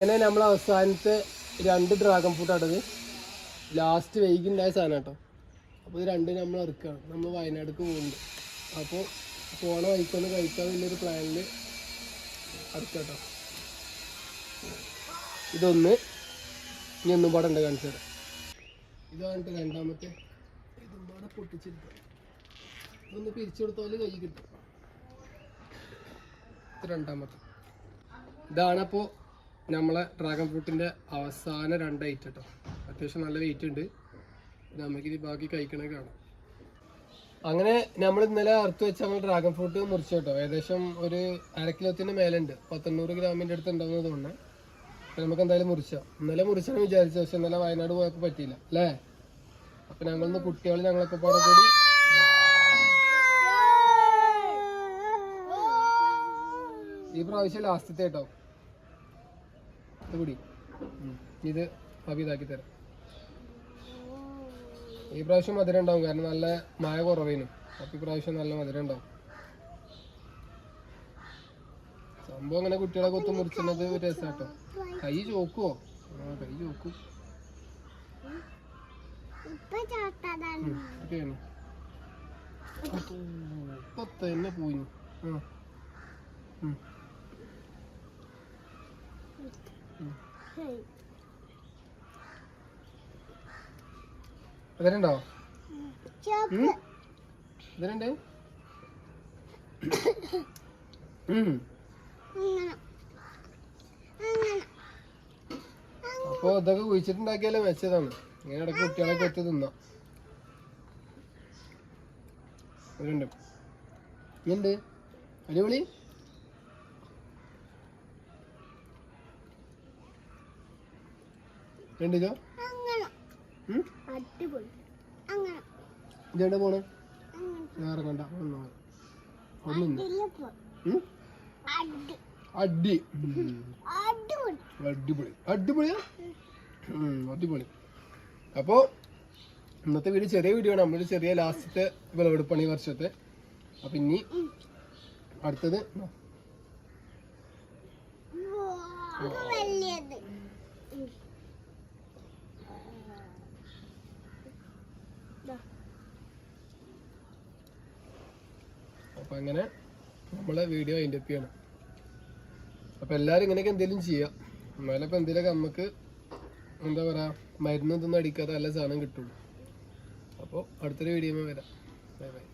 അങ്ങനെ നമ്മൾ അവസാനത്തെ രണ്ട് ഡ്രാഗൺ ഫ്രൂട്ടാണത് ലാസ്റ്റ് വൈകിണ്ടായ സാധനം കേട്ടോ. അപ്പോൾ ഇത് രണ്ടും നമ്മൾ ഇറക്കുകയാണ് നമ്മൾ വയനാട്ടിലേക്ക് പോകുന്നുണ്ട് അപ്പോൾ പോണ വഴിക്കൊന്ന് വലിയൊരു പ്ലാനിൽ ഇറക്കുക കേട്ടോ ഇതൊന്ന് ഇനി ഒന്നും പാടെ ഉണ്ട് കാണിച്ചു തരാം. ഇതാണ് രണ്ടാമത്തെ. ഇതും പാടെ പൊട്ടിച്ചെടുക്കാം ഇതൊന്ന് പിരിച്ചു കൊടുത്താൽ കൈ കിട്ടും. രണ്ടാമത്തെ. ഇതാണ് അപ്പോൾ നമ്മളെ ഡ്രാഗൺ ഫ്രൂട്ടിന്റെ അവസാന രണ്ട് ഐറ്റം കേട്ടോ അത്യാവശ്യം നല്ല വെയിറ്റ് ഉണ്ട്. നമുക്കിത് ബാക്കി കഴിക്കണേ കാണാം. അങ്ങനെ നമ്മൾ ഇന്നലെ അറുത്ത് വെച്ച നമ്മൾ ഡ്രാഗൺ ഫ്രൂട്ട് മുറിച്ചു കേട്ടോ. ഏകദേശം ഒരു അര കിലോത്തിന് മേലുണ്ട്. പത്തൊണ്ണൂറ് ഗ്രാമിന്റെ അടുത്ത് ഉണ്ടാവുന്നത് അപ്പം നമുക്ക് എന്തായാലും മുറിച്ചാം. ഇന്നലെ മുറിച്ചാണ് വിചാരിച്ചത് പക്ഷെ ഇന്നലെ വയനാട് പോയപ്പോൾ പറ്റിയില്ല. അല്ലേ? അപ്പം ഞങ്ങളിന്ന് കുട്ടികൾ ഞങ്ങളൊക്കെ പാടെ കൂടി ഈ പ്രാവശ്യം ലാസ്റ്റത്തെ കേട്ടോ ഇത് കൂടി ഉം. ഇത് അഭി ഇതാക്കി തരാം. ഈ പ്രാവശ്യം മധുരം ഉണ്ടാവും. കാരണം നല്ല മഴ കുറവേനും. അപ്പൊ ഈ പ്രാവശ്യം നല്ല മധുരം ഉണ്ടാവും. സംഭവം അങ്ങനെ കുട്ടികളെ കൊത്തു മുറിച്ചത് ഒരു രസാട്ടോ. കൈ ചോക്കുവോ? ആ കൈ ചോക്കും. ഇപ്പൊ തന്നെ പോയി ആ. ഇതിനുണ്ട് ഇതിലുണ്ട് ഉം. അപ്പൊ ഇതൊക്കെ കുഴിച്ചിട്ടുണ്ടാക്കിയാലേ വെച്ചതാണ്. ഇങ്ങനെ ഇടയ്ക്ക് കുട്ടികളൊക്കെ വെച്ച് തിന്നാം. ഇതുണ്ട്. ഉണ്ട് അടിപൊളി. അങ്ങനെ. ഇതെവിടെ പോണേ അങ്ങനെ. കണ്ട ഒന്നും ഒന്നും? അടി. അടിപൊളി. അടിപൊളി. അടിപൊളിയാ? അടിപൊളി. അപ്പോൾ ഇന്നത്തെ വീഡിയോ ചെറിയ വീഡിയോ ആണ്. നമ്മുടെ ചെറിയ ലാസ്റ്റത്തെ വിളവെടുപ്പാണ് ഈ വർഷത്തെ. അപ്പം ഇനി അടുത്തത് അപ്പം അങ്ങനെ നമ്മളെ വീഡിയോ അതിന്റെ ചെയ്യണം. അപ്പം എല്ലാരും ഇങ്ങനെയൊക്കെ എന്തെങ്കിലും ചെയ്യാം. എന്നാലും ഇപ്പം എന്തെങ്കിലുമൊക്കെ നമുക്ക് എന്താ പറയുക മരുന്നൊന്നും അടിക്കാതെ നല്ല സാധനം കിട്ടുള്ളൂ. അപ്പോൾ അടുത്തൊരു വീഡിയോ വരാം. Bye bye